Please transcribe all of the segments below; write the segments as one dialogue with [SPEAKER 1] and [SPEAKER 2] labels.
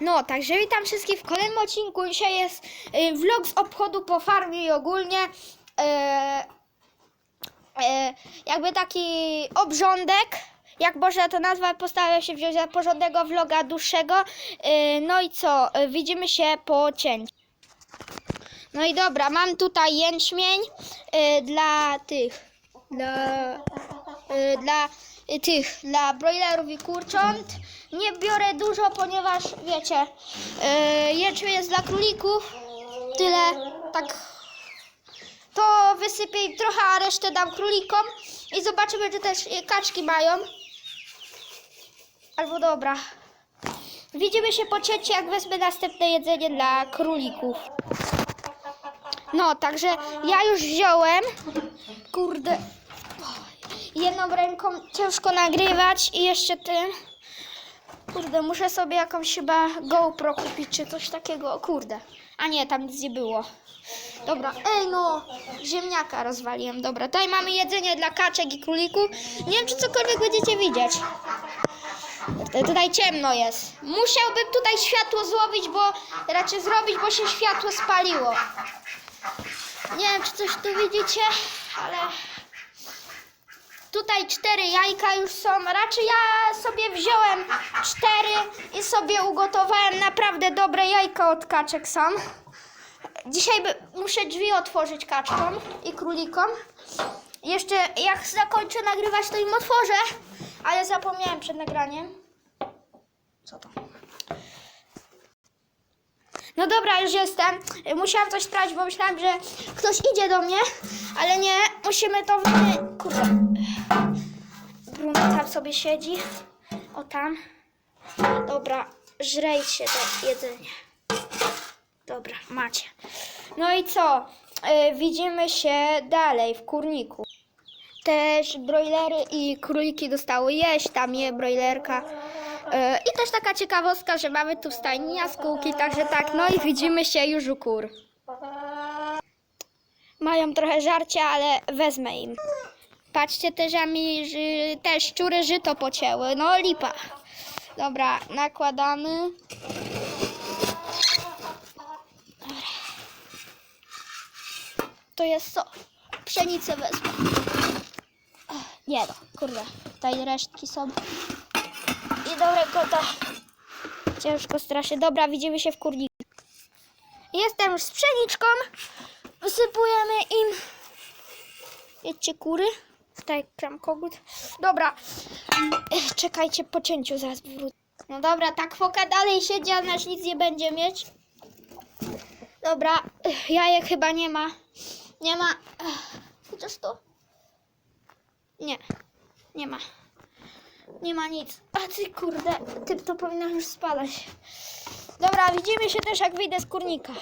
[SPEAKER 1] No, także witam wszystkich w kolejnym odcinku. Dzisiaj jest y, vlog z obchodu po farmie i ogólnie e, e, jakby taki obrządek. Jak można to nazwać, postarałem się wziąć za porządnego vloga dłuższego. E, no i co? E, widzimy się po cięciu. No i dobra, mam tutaj jęczmień e, dla tych, dla, e, dla tych, dla broilerów i kurcząt. Nie biorę dużo, ponieważ wiecie, jęczmień jest dla królików. Tyle, tak. To wysypię im trochę, a resztę dam królikom. I zobaczymy, czy też e, kaczki mają. Albo dobra. Widzimy się po cięciu, jak wezmę następne jedzenie dla królików. No, także ja już wziąłem. Kurde. Jedną ręką ciężko nagrywać i jeszcze tym. Kurde, muszę sobie jakąś chyba GoPro kupić czy coś takiego. O kurde. A nie, tam nic nie było. Dobra, ej no, ziemniaka rozwaliłem. Dobra, tutaj mamy jedzenie dla kaczek i królików. Nie wiem, czy cokolwiek będziecie widzieć. Tutaj ciemno jest. Musiałbym tutaj światło złowić, bo raczej zrobić, bo się światło spaliło. Nie wiem, czy coś tu widzicie, ale tutaj cztery jajka już są. Raczej ja sobie wziąłem cztery i sobie ugotowałem naprawdę dobre jajka od kaczek są. Dzisiaj muszę drzwi otworzyć kaczkom i królikom. Jeszcze jak zakończę nagrywać, to im otworzę, ale zapomniałem przed nagraniem. Co to? No dobra, już jestem. Musiałam coś sprawdzić, bo myślałam, że ktoś idzie do mnie, ale nie, musimy to... wy- Kurde. Bruno tam sobie siedzi. O tam. Dobra, żrejcie to jedzenie. Dobra, macie. No i co? Y, widzimy się dalej w kurniku. Też broilery i króliki dostały jeść, tam je broilerka. E, I też taka ciekawostka, że mamy tu w stajni jaskółki, także tak, no i widzimy się już u kur. Mają trochę żarcia, ale wezmę im. Patrzcie też, a mi te szczury żyto pocięły, no lipa. Dobra, nakładamy. Dobra. To jest co? Pszenicę wezmę. Nie no, kurde, tutaj resztki są. Dobra kota. Ciężko strasznie. Dobra, widzimy się w kurniku. Jestem już z pszeniczką. Wysypujemy im. Jedźcie kury. Tutaj kram kogut. Dobra. Ech, Czekajcie po cięciu, zaraz wrócę. No dobra, tak foka dalej siedzi, a nasz nic nie będzie mieć. Dobra, ech, jajek chyba nie ma. Nie ma. Ech, Chociaż to. Nie, nie ma. Nie ma nic. A ty kurde, ty to powinno już spadać. Dobra, widzimy się też jak wyjdę z kurnika.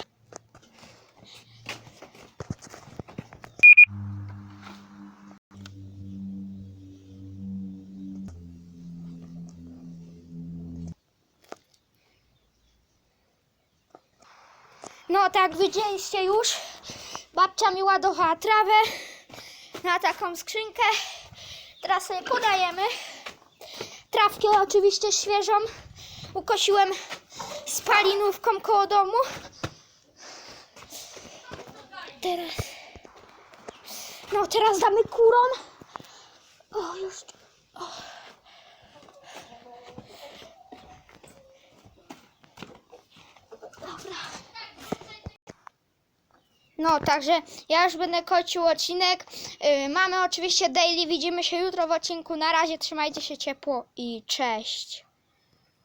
[SPEAKER 1] No tak, widzieliście już. Babcia mi ładowała trawę na taką skrzynkę. Teraz sobie podajemy. Trawkę oczywiście świeżą. Ukosiłem spalinówką koło domu. Teraz. No, teraz damy kurom. O, już. No, także ja już będę kończył odcinek. Yy, mamy oczywiście daily, widzimy się jutro w odcinku. Na razie trzymajcie się ciepło i cześć.